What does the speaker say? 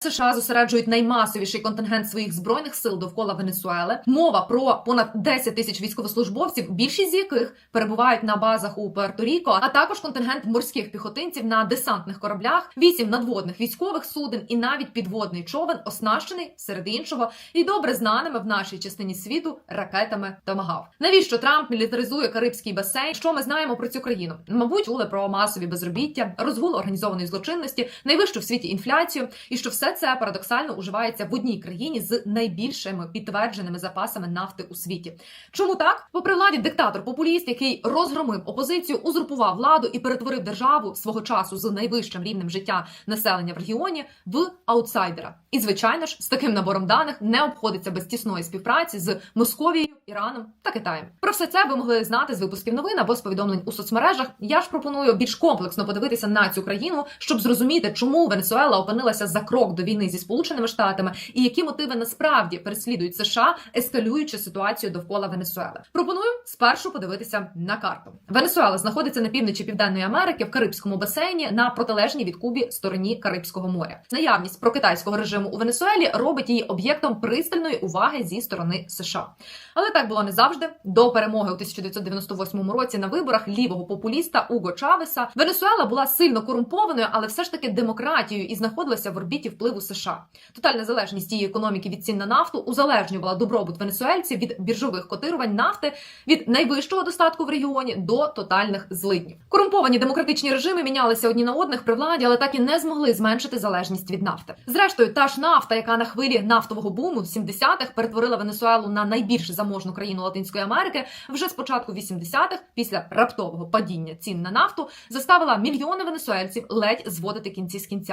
США зосереджують наймасовіший контингент своїх збройних сил довкола Венесуели. Мова про понад 10 тисяч військовослужбовців, більшість з яких перебувають на базах у Пуерто-Ріко, а також контингент морських піхотинців на десантних кораблях, вісім надводних військових суден і навіть підводний човен, оснащений серед іншого і добре знаними в нашій частині світу ракетами Томагав. Навіщо Трамп мілітаризує Карибський басейн? Що ми знаємо про цю країну? Мабуть, чули про масові безробіття, розгул організованої злочинності, найвищу в світі інфляцію, і що все це парадоксально уживається в одній країні з найбільшими підтвердженими запасами нафти у світі. Чому так? Бо при владі диктатор популіст, який розгромив опозицію, узурпував владу і перетворив державу свого часу з найвищим рівнем життя населення в регіоні в аутсайдера. І звичайно ж, з таким набором даних не обходиться без тісної співпраці з Московією, Іраном та Китаєм. Про все це ви могли знати з випусків новин або з повідомлень у соцмережах. Я ж пропоную більш комплексно подивитися на цю країну, щоб зрозуміти, чому Венесуела опинилася за крок до війни зі Сполученими Штатами і які мотиви насправді переслідують США, ескалюючи ситуацію довкола Венесуели. Пропоную спершу подивитися на карту. Венесуела знаходиться на півночі Південної Америки в Карибському басейні на протилежній від Кубі стороні Карибського моря. Наявність прокитайського режиму у Венесуелі робить її об'єктом пристальної уваги зі сторони США. Але так було не завжди. До перемоги у 1998 році на виборах лівого популіста Уго Чавеса Венесуела була сильно корумпованою, але все ж таки демократією і знаходилася в орбіті впливу США. Тотальна залежність її економіки від цін на нафту узалежнювала добробут венесуельців від біржових котирувань нафти від найвищого достатку в регіоні до тотальних злиднів. Корумповані демократичні режими мінялися одні на одних при владі, але так і не змогли зменшити залежність від нафти. Зрештою, та ж нафта, яка на хвилі нафтового буму 70-х перетворила Венесуелу на найбільш заможну країну Латинської Америки, вже з початку 80-х, після раптового падіння цін на нафту, заставила мільйони венесуельців ледь зводити кінці з кінцями.